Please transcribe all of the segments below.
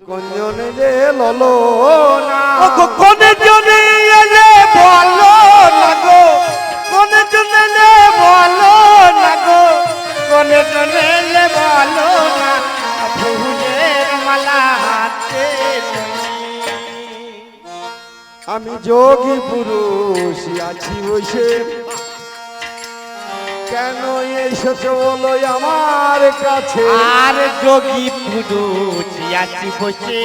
কোনজন যে ললো না। কোন জনে এলে বলো না গো। কোন জনে এলে বলো না গো। কোন জনে এলে বলো না। ফুলের মালা হাতে আমি যোগী পুরুষ আছি বসে কেন এসেছ বলো আমার কাছে? আর যোগী পুরুষ আছি বসে।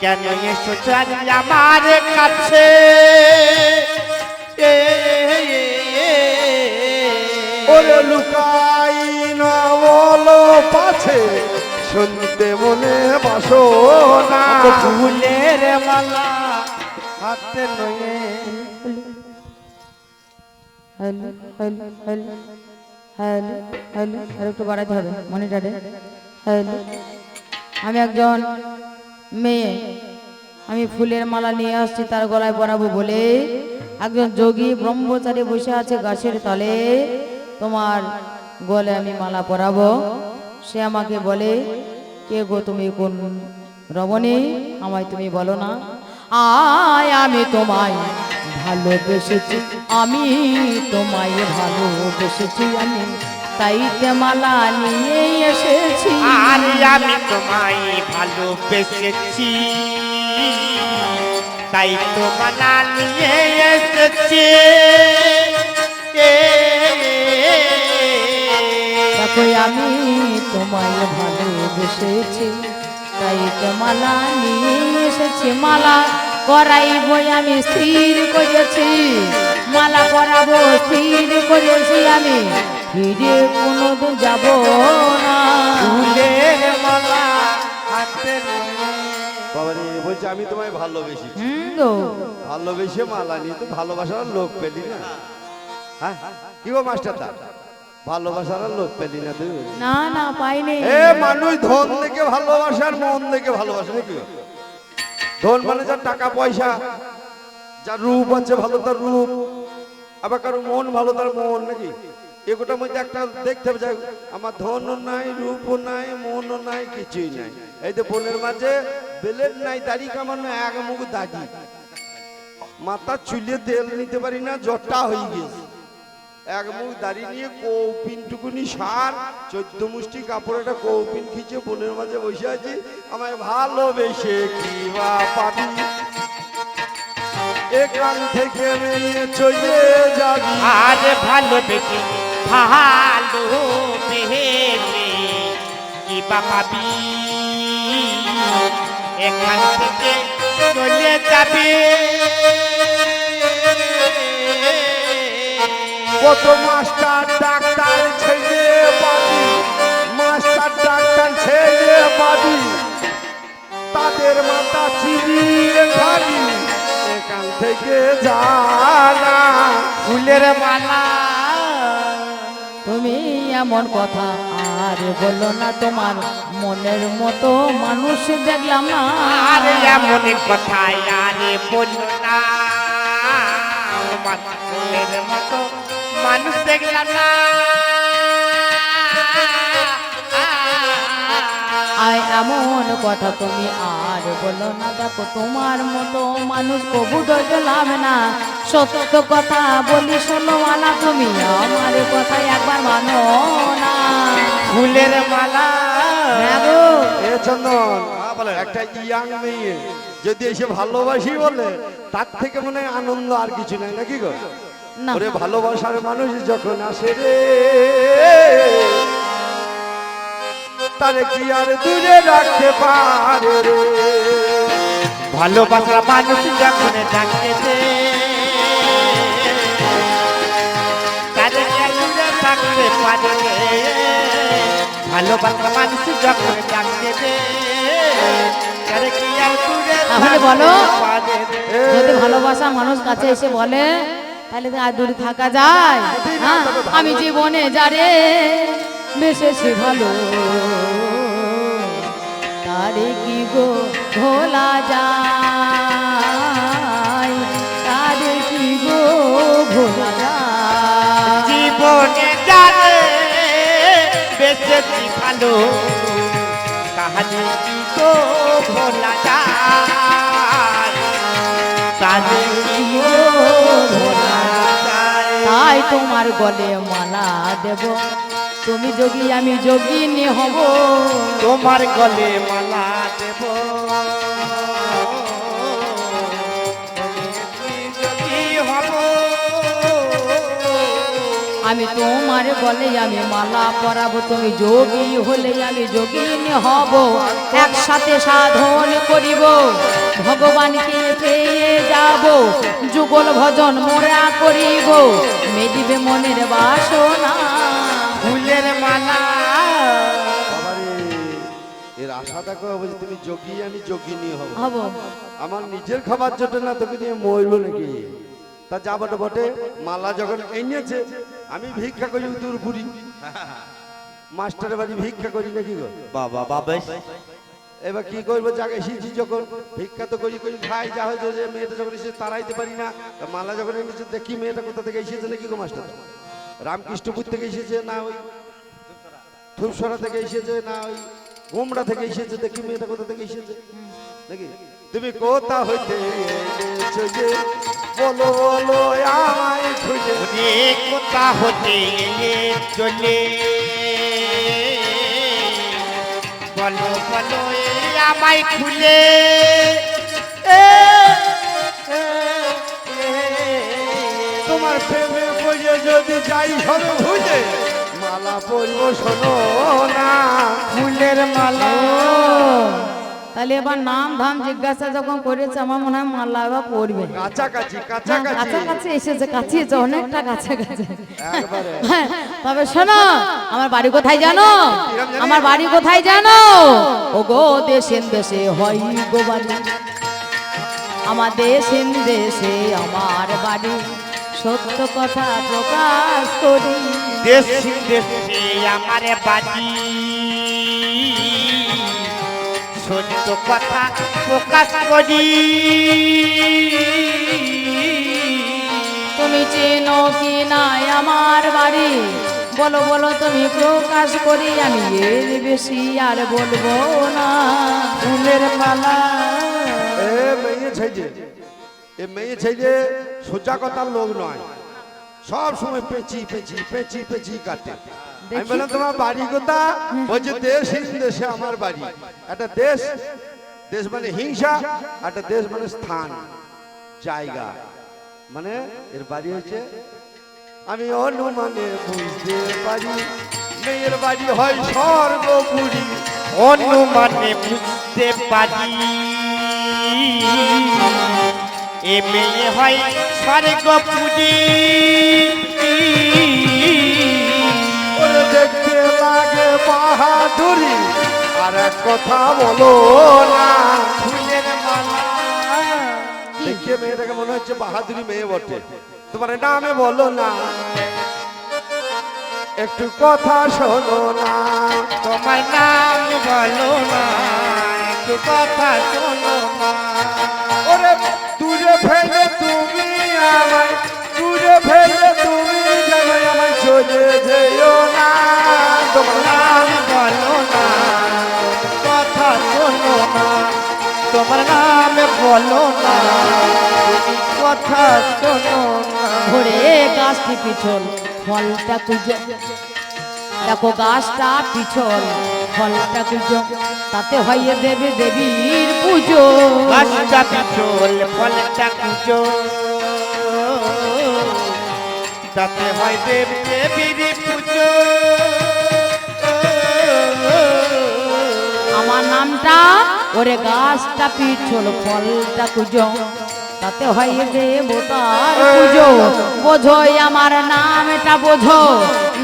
কেন এসেছ আমার কাছে? ওরে লুকাই না বলো পাছে। শুনতে মনে বাসো না ফুলের মালা হাতে নয়ে hello hello hello hello hello আর একটু বাড়াতে হবে মনিটারে হ্যালো আমি একজন মেয়ে, আমি ফুলের মালা নিয়ে আসছি, তার গলায় পরাবো বলে। একজন যোগী ব্রহ্মচারী বসে আছে গাছের তলে, তোমার গলে আমি মালা পরাবো। সে আমাকে বলে, কে গো তুমি কোন রমণী? আমায় তুমি বলো না। আয় আমি তোমায় ভালোবেসেছি আমি তোমায় ভালোবেসেছি আমি তাইতে মালা নিয়ে এসেছি আর আমি তোমায় ভালোবেসেছি তাই তো মালা নিয়ে এসেছি আমি তোমায় ভালোবেসেছি তাইতে মালা নিয়ে এসেছি মালা করাইব আমি স্থির করেছি। মালা করাবো স্থির করেছি আমি। ফিরে কোনোদিন যাব না। মালা হাতে বাবারে বলছে আমি তোমায় ভালোবেসি ভালোবেসে মালা নিয়ে তো ভালোবাসার লোক পেলি না। হ্যাঁ কি গো মাস্টারটা ভালোবাসার আর লোক পেলি না তুই। না না পাইনি। এ মানুষ ধন দেখে ভালোবাসার মন দেখে ভালোবাসে নাকি? ধন মানে যার টাকা, পয়সা, যার রূপ আছে ভালো তার রূপ, আবার কারও মন ভালো তার মন, নাকি? এগুলোর মধ্যে একটা দেখতে হবে যে আমার ধনও নাই রূপও নাই মনও নাই, কিছুই নাই। এই তো বোনের মাঝে বেলেট নাই, দাড়ি কামানো, এক মুখ দাড়ি। মাথা চুলে তেল নিতে পারি না জটটা হয়ে গেছে। এক মুখ দাঁড়িয়ে নিয়ে কৌপিনটুকুনি সার, চোদ্দ মুষ্টি কাপড় একটা কৌপিন খিচে বোনের মাঝে বসে আছি। আমায় ভালোবেসে কি বা পাবি? এখান থেকে মেয়ে চলে যাবি। আর ভালোবেসে ভালো বেহেছে কি পাবি? এখান থেকে চলে যাবে। কত মাস্টার ডাক্তার ছেলে মাস্টার ডাক্তার ছেলে পাবি তাদের মাথা চিবিয়ে খাবি। এখান থেকে জানা ফুলের মালা। তুমি এমন কথা আর বলল না তোমার মনের মতো মানুষ দেখলাম না। আর এমন কথাই আরে বলল না। আমার মতো মানুষ দেখলাম না। আয় এমন কথা তুমি আর বলো না দেখো তোমার মতো মানুষ কবু ধরলাম না। সত্য কথা বলি শোনো মানা তুমি আমার কথা একবার মানো না। ফুলের মালা। হ্যাঁ এ চন্দন একটা ইয়াং মেয়ে যদি এসে ভালোবাসি বলে তার থেকে মনে হয় আনন্দ আর কিছু নাই নাকি গো? ওরে ভালোবাসার মানুষ যখন আসে রে তারে কি আর দূরে রাখতে পারে রে ভালোবাসার মানুষ যখন ডাকে দে তাদের দূরে থাকতে পারে রে। ভালোবাসার মানুষ যখন ডাকে দে তারে কি আর দূরে বলো। পারে রে। যদি ভালোবাসা মানুষ কাছে এসে বলে তাহলে আর দূরে থাকা যায়। হ্যাঁ আমি জীবনে যারে বেশেছি ভালো, তারে কি গো ভোলা যায়? তারে কি গো ভোলা যায়? জীবনে বেঁচেছি ভালো কাহানি কি তো ভোলা যায়? তোমার গলে মালা দেব। তুমি যোগী আমি যোগিনী হব। তোমার গলে মালা দেব। আমি তোমার গলে আমি মালা পরাবো তুমি যোগী হলে আমি যোগিনী হব। একসাথে সাধন করিব ভগবানকে পেয়ে যাব। যুগল ভজন মোরা করিব মেদিবে মনের বাসনা। ফুলের মালা। এর আশা দেখো বলছি তুমি যোগী আমি যোগিনী হব। হব। আমার নিজের খাবার জোটে না তোকে নিয়ে মরবো নাকি? তা যা বটে বটে মালা যখন এনেছে আমি ভিক্ষা করি দূর পুরি। মাস্টারের বাড়ি ভিক্ষা করি নাকি গো? বাবা বাবা। এবার কি করব জায়গা এসেছি যখন। ভিক্ষা তো করি করি খাই যা হয়েছে যে মেয়েটা যখন এসে তাড়াইতে পারি না। মালা যখন এনেছে দেখি মেয়েটা কোথা থেকে এসেছে নাকি গো মাস্টার? রামকৃষ্ণপুর থেকে এসেছে না ওই থুপসরা থেকে এসেছে না ওই গোমড়া থেকে এসেছে দেখি মেয়েটা কোথা থেকে এসেছে। নাকি? তুমি কোথা হইতে যে? বলো বলো আমায় খুঁজে। কোথা হতে চলে বলো বলো আমায় খুলে। তোমার প্রেমে বইয়ে যদি যাই হবে ভুজে মালা পরবো শোনো না। ফুলের মালা। তাহলে এবার নাম ধাম জিজ্ঞাসা যখন করেছে আমার মনে হয় মাল্লা এবার পড়বে। কাছাকাছি হ্যাঁ, কাছাকাছি। এসেছে কাছিয়েছে অনেকটা কাছাকাছি। একবারে। হ্যাঁ, তবে শোনো আমার বাড়ি কোথায় জানো? আমার বাড়ি কোথায় জানো? ও গো দেশেন দেশে হয় গো বাড়ি। আমার দেশেন দেশে আমার বাড়ি। সত্য কথা প্রকাশ করি। দেশ দেশে আমার বাড়ি। সত্য কথা প্রকাশ করি। তুমি চেনো কি নাই আমার বাড়ি? বলো বলো তুমি প্রকাশ করি আমি এর বেশি আর বলব না। ফুলের মালা এ মেয়ে ছেলে এ মেয়ে ছেলে সোজা কথার লোক নয়। সব সময় পেঁচি পেঁচি পেঁচি পেঁচি কাটে। আমি বললাম তোমার বাড়ি কোথা বলছে দেশ দেশে আমার বাড়ি। একটা দেশ দেশ মানে হিংসা একটা দেশ মানে স্থান জায়গা। মানে এর বাড়ি হচ্ছে আমি অনুমানে বুঝতে পারি মেয়ের বাড়ি হয় স্বর্গপুরী। অনুমানে বুঝতে পারি। এ মেয়ে হয় স্বর্গপুরী। কথা বলো না। দেখে মেয়েটাকে মনে হচ্ছে বাহাদুরি মেয়ে বটে। তোমার নামে বলো না। একটু কথা শোনো না। তোমার নাম বলো না। একটু কথা শোনো না। ওরে দূরে ফেলে তুমি আমায়। দূরে ফেলে তুমি আমায় চলে যেও না। তোমার নাম বলো না। তোমার নাম বলো না। কথা শোনো ঘুরে গাছটি পিছল ফলটা কুজো দেখো গাছটা পিছল ফলটা কুজো তাতে হইয়ে দেবে দেবীর পুজো। গাছটা পিছল ফলটা কুচো তাতে হয় দেব দেবীর পুজো। আমার নামটা ওরে গাছটা পিছল ফলটা কুজো। তাতে হইয়ে দেব তার পুজো বোঝোই আমার নামটা বোঝো।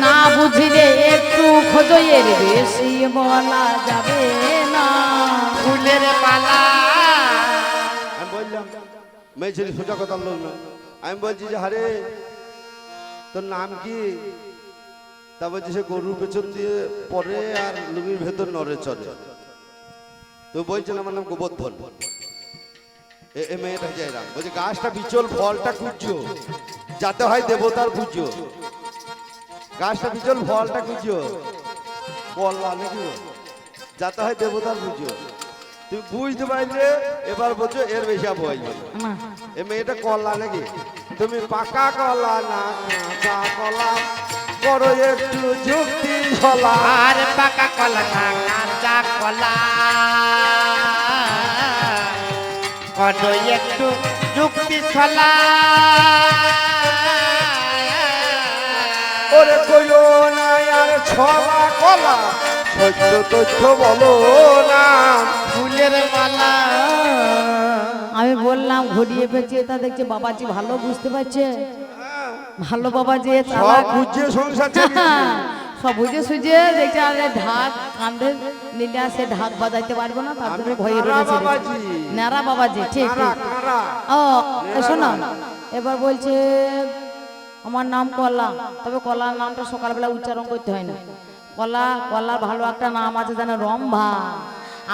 না বুঝলে একটু খোঁজো এর বেশি বলা যাবে না। ফুলের মালা। আমি বললাম মেয়ে ছেলে সোজা কথা লোক না। আমি বলছি যে হারে তোর নাম কি? তা বলছি সে গরুর পেছন দিয়ে পরে আর লুঙ্গির ভেতর নড়ে চলে তো বলছেন আমার নাম গোবর্ধন। এ- এ মেয়েটা যাইরাম বলছে গাছটা বিচল ফলটা কুচো। যাতে হয় দেবতার পুজো। গাছটা বিচল ফলটা কুচো। কলা নাকি? যাতে হয় দেবতার পুজো। তুমি বুঝতে পারলে এবার বলছো এর বেশি বলবে না এ মেয়েটা কলা নাকি? তুমি পাকা কলা না কাঁচা কলা করো একটু যুক্তি ছলা আর পাকা কলা না কাঁচা কত একটু যুক্তি ছলা। ওরে কইলো না আর ছলা কলা। সত্য তথ্য বলো না। ফুলের মালা। আমি বললাম ঘুরিয়ে পেঁচিয়ে তা দেখছে বাবাজি ভালো বুঝতে পারছে। ভালো বাবা যে সংসার। সব বুঝে সুঝে দেখছে আরে ঢাক কান্ধে নিলে সে ঢাক বাজাইতে পারব না তার জন্য ভয়ে রয়েছে। নারা বাবাজি ঠিক? ও শোনো এবার বলছে আমার নাম কলা তবে কলার নামটা সকালবেলা উচ্চারণ করতে হয় না। কলা কলা ভালো একটা নাম আছে যেন রম্ভা।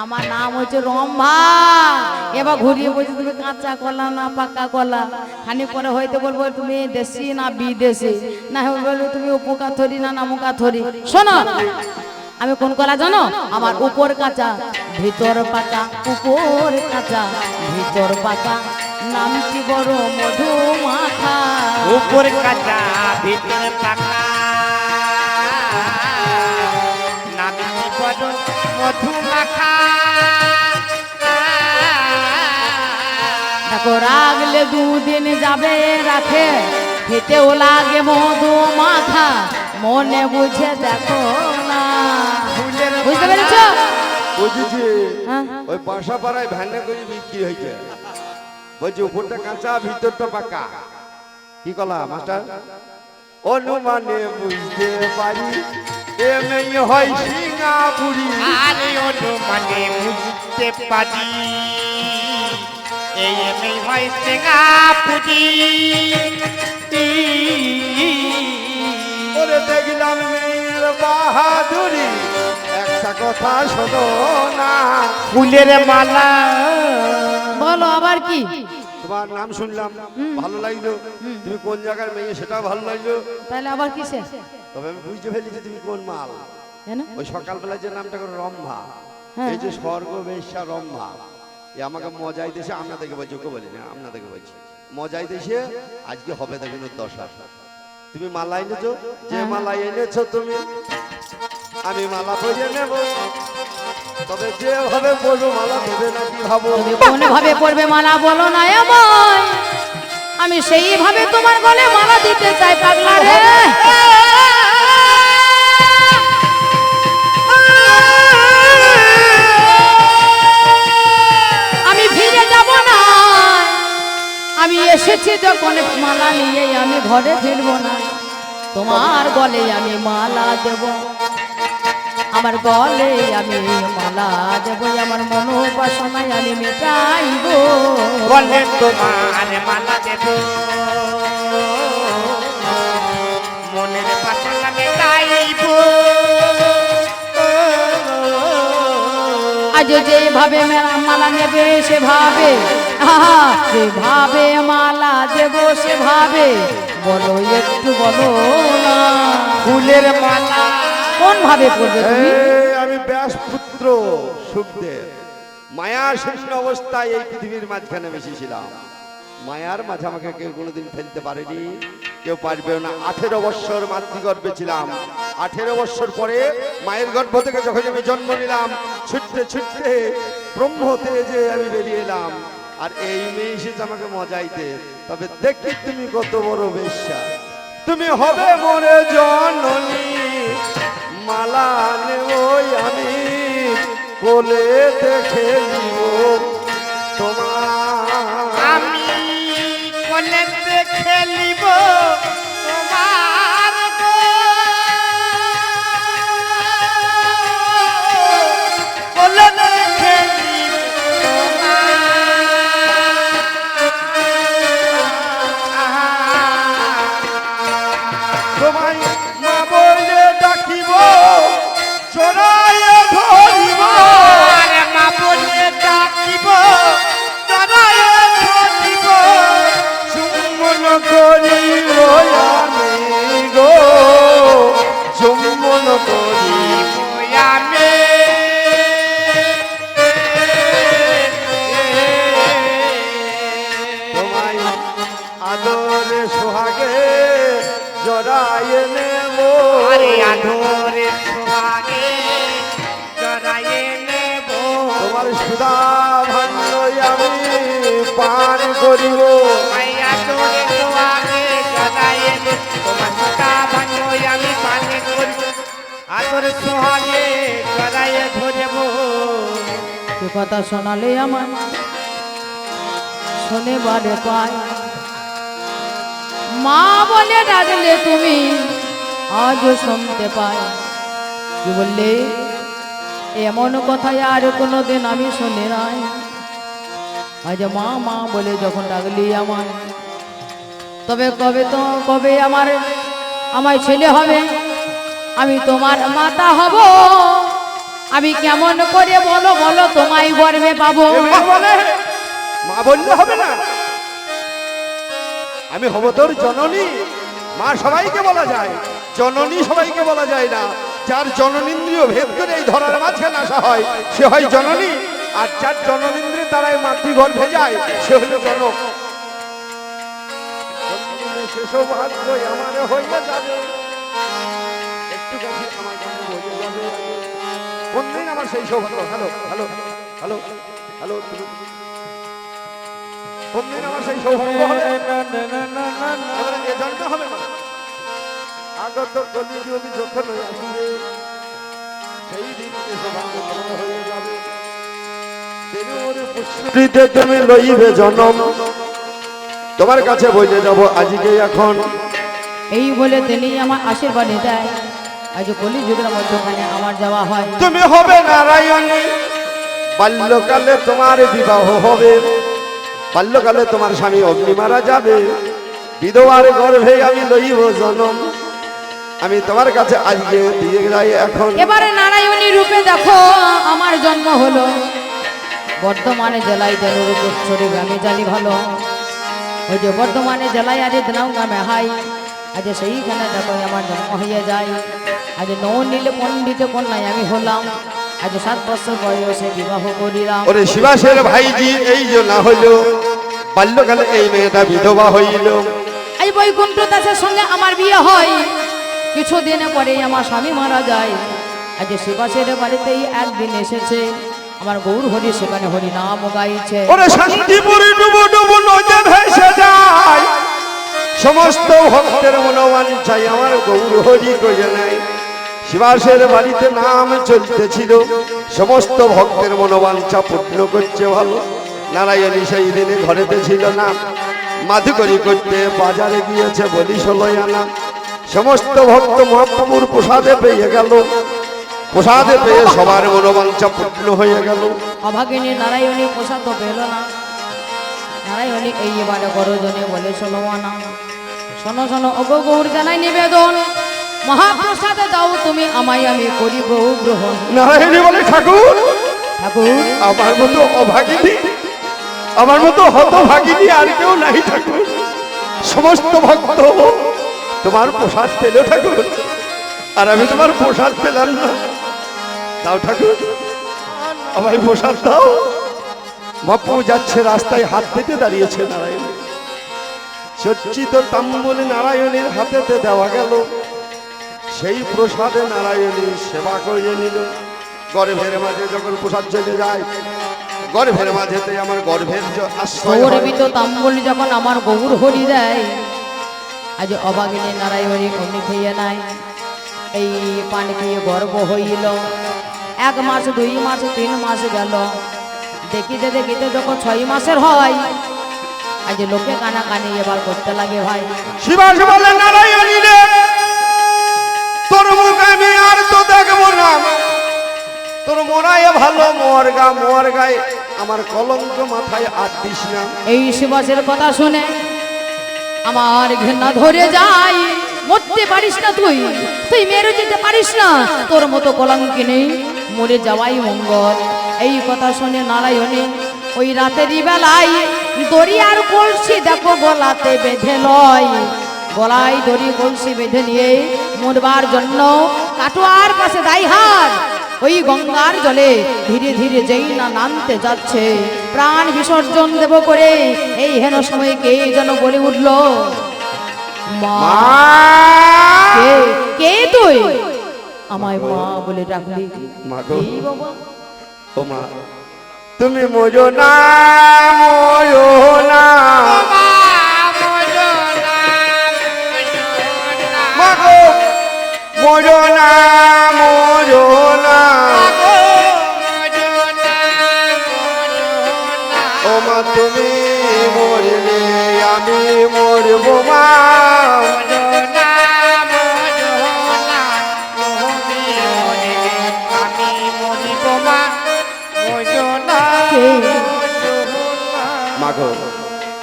আমার নাম হচ্ছে রম্ভা। এবার ঘুরিয়ে বলছে, তুমি কাঁচা কলা না পাকা কলা? খানি পরে হয়তো বলব, তুমি দেশি না বিদেশি? না বলব, তুমি উপকার থরি না নামুকা থরি শোনো, আমি কোন কলা জানো? আমার উপর কাঁচা, ভিতর পাকা, উপর কাঁচা, ভিতর পাকা। নামটি বড় মধু মাখা উপর কাঁচা, ভিতর পাকা। মধু মাখা। দেখো রাগলে দুদিন যাবে রাখে খেতেও লাগে মধু মাখা। মনে বুঝে দেখো না। বুঝতে পেরেছ? বুঝেছি। হ্যাঁ? ওই বাসা পাড়ায় ভ্যানে করে বিক্রি হয়েছে। বলছি উপরটা কাঁচা ভিতরটা পাকা। কি কলা মাস্টার? অনুমানে বুঝতে পারি। এ মেয়ে হয় সিঙ্গাপুরি আরে অনুমানে বুঝতে পারি। এই এমনি হয় সিঙ্গাপুরি ওরে দেখলাম মেয়ের বাহাদুরি। একটা কথা শোনো না। ফুলের মালা। বলো আবার কি? তোমার নাম শুনলাম ভালো লাগল। তুমি কোন জায়গার মেয়ে সেটাও ভালো লাগল। তাহলে আবার কিসে? তবে আমি বুঝতে ফেলেছি তুমি কোন মাল। ওই সকালবেলা যে নামটা করে রম্ভা হ্যাঁ। এই যে স্বর্গ বেশ্যা রম্ভা এ আমাকে মজাই দেশে আপনাদেরকে বলছি ওকে বলি না আপনাদেরকে বলছি মজাই দেশে আজকে হবে দেখুন দশা। তুমি মালা এনেছো যে হ্যাঁ। মালা এনেছো তুমি? আমি মালা পরিয়ে নেব। তবে যেভাবে বলব মালা দেবে নাকি ভাবো? তুমি কোন ভাবে পড়বে মালা বলো না আমায় আমি সেইভাবে তোমার গলে মালা দিতে চাই পাগলা রে। আমি ফিরে যাব না। আমি এসেছি যখন মালা নিয়ে আমি ঘরে ফিরব না। তোমার গলে আমি মালা দেব। আমার গলে আমি মালা দেব আমার মনোবাসনায় আমি মেটাইব। বলে তোমার মালা দেব। মনের বাসনা মেটাইব। আজ যেভাবে মেলা মালা নেবে সেভাবে যেভাবে মালা দেব সেভাবে। বলো একটু বলো না। ফুলের মালা কোন ভাবে পড়বে তুমি? আমি ব্যাসপুত্র সুখদেব। মায়া শূন্য অবস্থায় এই পৃথিবীর মাঝখানে বেশিছিলাম মায়ার মাঝে আমাকে কেউ কোনোদিন ফেলতে পারেনি। কেউ পারবেও না। আঠেরো বৎসর মাতৃগর্ভে ছিলাম। আঠেরো বৎসর পরে মায়ের গর্ভ থেকে যখন আমি জন্ম নিলাম, ছুটতে ছুটতে ব্রহ্ম তেজে আমি বেরিয়ে এলাম। আর এই মেয়ে এসেছে আমাকে মজাইতে। তবে দেখি তুমি কত বড় বেশ্যা। তুমি হবে মরে জননী। মালা নেবই আমি কোলে দেখে তোমার নমো কথা শোনালে আমার শোনে বারে পায়। মা বলে ডাকলে তুমি আজও শুনতে পাই কি বললে? এমন কথা আর কোনো দিন আমি শুনি নাই। আজ মা মা বলে, যখন ডাকলি আমার, তবে কবে তো, কবে আমার আমার ছেলে হবে, আমি তোমার মাতা হব। আমি কেমন করে বলো বলো তোমায় গর্বে পাবো। মা বললে হবে না। আমি হব তোর জননী। মা সবাইকে বলা যায়। জননী সবাইকে বলা যায় না। যার জননীন্দ্রিয় ভেদ করে এই ধরার মাঝখানে আসা হয়, সে হয় জননী। আর যার জননীন্দ্রিয় দ্বারাই মাতৃগর্ভে যায়, সে হলো জনক। একটু কাছে আমার কোনদিন আমার সেই সৌভাগ্য। হ্যালো হ্যালো হ্যালো হ্যালো কোনদিন আমার সেই সৌভাগ্য হবে। এ জন্ম হবে না আগত কলিযুগ যখন আসবে সেই দিন হয়ে যাবে। তুমি লইবে জনম। তোমার কাছে বইতে যাব আজকে এখন। এই বলে তিনি আমার আশীর্বাদ দেয়। আজ কলি যুগের মধ্যখানে আমার যাওয়া হয়। তুমি হবে নারায়ণী। বাল্যকালে তোমার বিবাহ হবে। বাল্যকালে তোমার স্বামী অগ্নি মারা যাবে। বিধবার গর্ভে আমি লইব জনম। আমি তোমার কাছে আজকে দিয়ে যাই এখন। এবারে নারায়ণী রূপে দেখো আমার জন্ম হলো। বর্ধমানে জেলায় দেনুর কুচ্ছরি গ্রামে জানি ভালো। ওই যে বর্ধমানে জেলায় আজ দিনাও গ্রামে হাই আজ সেইখানে দেখো আমার জন্ম হয়ে যায়। আজ নৌ নীল পণ্ডিত কন্যায় আমি হলাম। আজ সাত বছর বয়সে বিবাহ করিলাম। ওরে শিবাসের ভাইজি এই যে না হইল বাল্যকালে এই মেয়েটা বিধবা হইল। এই বৈকুণ্ঠ দাসের সঙ্গে আমার বিয়ে হয়। কিছুদিন পরে আমার স্বামী মারা যায়। আজ শিবাসের বাড়িতেই একদিন এসেছে। আমার গৌর হরি সেখানে হরি নাম গাইছে। ওরে শান্তিপুরে ডুবো ডুবো নদে ভেসে যায়। সমস্ত ভক্তের মনোবাঞ্ছাই আমার গৌর হরি কয়ে নেয়। শিবাসের বাড়িতে নাম চলতেছিল। সমস্ত ভক্তের মনোবাঞ্ছা পূর্ণ করছে ভালো। নারায়ণী সেই দিনে ঘরেতে ছিল না। মাধুকরি করতে বাজারে গিয়েছে বলি ষোলোই আনা। সমস্ত ভক্ত মহাপ্রভুর প্রসাদে পেয়ে গেল। প্রসাদে পেয়ে সবার মনোবাঞ্ছা পূর্ণ হয়ে গেল। অভাগিনী নারায়ণী প্রসাদ পেল না। নারায়ণী এই গরজনে বলে শোনো না শোনো শোনো অগো জানাই নিবেদন। মহাপ্রসাদে দাও তুমি আমায় আমি করিব গ্রহণ। নারায়ণী বলে ঠাকুর ঠাকুর আমার মতো অভাগিনী আমার মতো হতভাগিনী আর কেউ নাই ঠাকুর। সমস্ত ভক্ত তোমার প্রসাদ পেল ঠাকুর। আর আমি তোমার প্রসাদ পেলাম না। দাও ঠাকুর আমায় প্রসাদ দাও। বাপু যাচ্ছে রাস্তায় হাত পেতে দাঁড়িয়েছে নারায়ণ। চর্চিত তাম্বুল নারায়ণের হাতেতে দেওয়া গেল। সেই প্রসাদে নারায়ণী সেবা করিয়ে নিল। গর্ভের মাঝে যখন প্রসাদ চলে যায় গর্ভের মাঝেতে আমার গর্ভের। গৌরবিত তাম্বুল যখন আমার গৌর হরি দেয় আজ অভাগিনী নারায়ণী অমনি খেয়ে নাই। এই পানি খেয়ে গর্ব হইল। এক মাস দুই মাস তিন মাস গেল। দেখিতে দেখিতে যখন ছয় মাসের হয় আজ লোকে কানা কানি এবার করতে লাগে ভাই। শিবাস বলে নারায়ণী আমি আর তো দেখব না। তোর মোরায় ভালো, মোর গা, মোর গায়ে। আমার কলঙ্ক মাথায় আর দিস না। এই শিবাসের কথা শুনে আমার ঘৃণা ধরে যায়। মরতে পারিস না তুই তুই মেরে যেতে পারিস না। তোর মতো কলঙ্কি নেই, মরে যাওয়াই মঙ্গল। এই কথা শুনে নারায়ণী ওই রাতেরই বেলায় দড়ি আর কলসি দেখো গলাতে বেঁধে লয়। গলায় দড়ি কলসি বেঁধে নিয়ে মরবার জন্য কাটোয়ার পাশে দাই হাত ওই গঙ্গার জলে ধীরে ধীরে যেই না নামতে যাচ্ছে প্রাণ বিসর্জন দেব করে এই হেন সময় কে যেন বলে উঠল মা কে কে তুই? আমায় মা বলে ডাকলি তুমি মরো না মরো না। মরো না মরো না। ও মা তুমি মরলে আমি মরবো মা। মাগো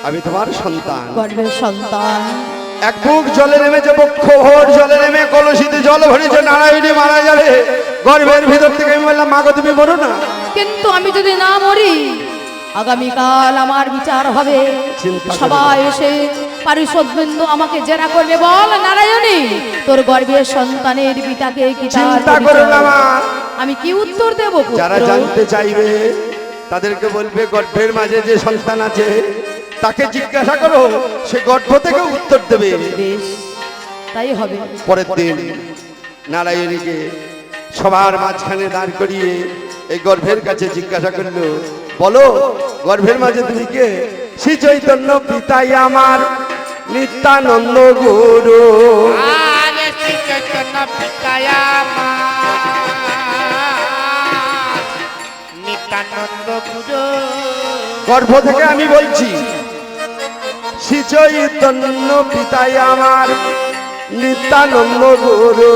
আমি তোমার সন্তান। গর্বের সন্তান। এক বুক জলে নেমেছে বক্ষ ভোর জলে নেমে কলসিতে জল ভরেছে নারায়ণী মারা যাবে। গর্ভের ভিতর থেকে আমি বললাম মাগো তুমি মরো না? কিন্তু আমি যদি না মরি আগামীকাল আমার বিচার হবে। সবাই এসে পারিষদ বিন্দু আমাকে জেরা করবে বল নারায়ণী তোর গর্ভের সন্তানের পিতাকে কি চিন্তা করো না মা। আমি কি উত্তর দেব যারা জানতে চাইবে তাদেরকে বলবে গর্ভের মাঝে যে সন্তান আছে তাকে জিজ্ঞাসা করো সে গর্ভ থেকে উত্তর দেবে। তাই হবে। পরের দিন নারায়ণীকে সবার মাঝখানে দাঁড় করিয়ে এই গর্ভের কাছে জিজ্ঞাসা করল বলো গর্ভের মাঝে তুমি কে? শ্রী চৈতন্য পিতাই আমার নিত্যানন্দ গুরু। নিত্যানন্দ পুজো গর্ভ থেকে আমি বলছি চৈতন্য পিতাই আমার। নিত্যানন্দ গুরু।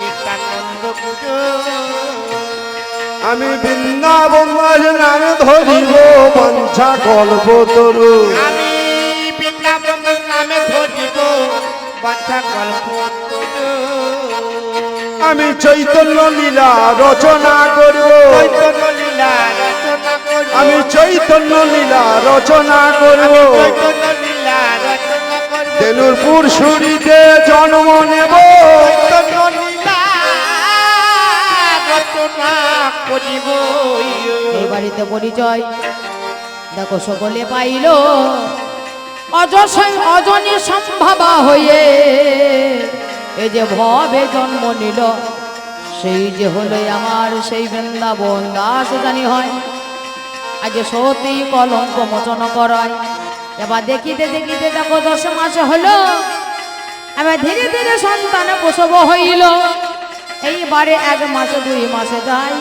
নিত্যানন্দ আমি বৃন্দাবন নামে ধরিব পঞ্চা কল্প তরু। আমি আমি চৈতন্য লীলা রচনা করব। চৈতন্য লীলা রচনা করব। আমি চৈতন্য লীলা রচনা করব। চৈতন্য লীলা রচনা করব। তেলুরপুর সুরিতে জন্ম নেব। চৈতন্য লীলা রচনা করিব। এই বাড়িতে পরিচয়। দেখো সকলে পাইল অজসই অজনী সম্ভাবা হয়ে এ যে ভবে জন্ম নিল, সেই যে হলো আমার সেই বৃন্দাবন দাস জানি হয়। আগে সতী কলঙ্ক মোচন করায়। এবার দেখিতে দেখিতে দেখো দশ মাস হলো, এবার ধীরে ধীরে সন্তান প্রসব হইল। এইবারে এক মাসে, দুই মাসে যায়।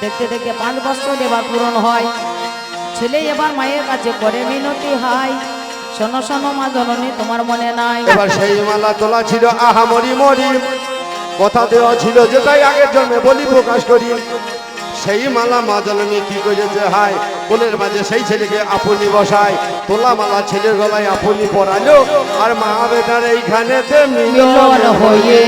দেখতে দেখতে পাঁচ বছর এবার পূরণ হয়। ছেলে এবার মায়ের কাছে করে মিনতি হয়। শোনো শোনো মা জননী তোমার মনে নাই। এবার সেই মালা তোলা ছিল আহা মরি মরি। কথা দেওয়া ছিল যেটাই আগের জন্মে বলি প্রকাশ করি। সেই মালা মা জননী কি করেছে হায় কোলের মাঝে সেই ছেলেকে আপনি বসায় তোলা মালা ছেলের গলায় আপনি পরালো আর মা বেটার মিলন হয়ে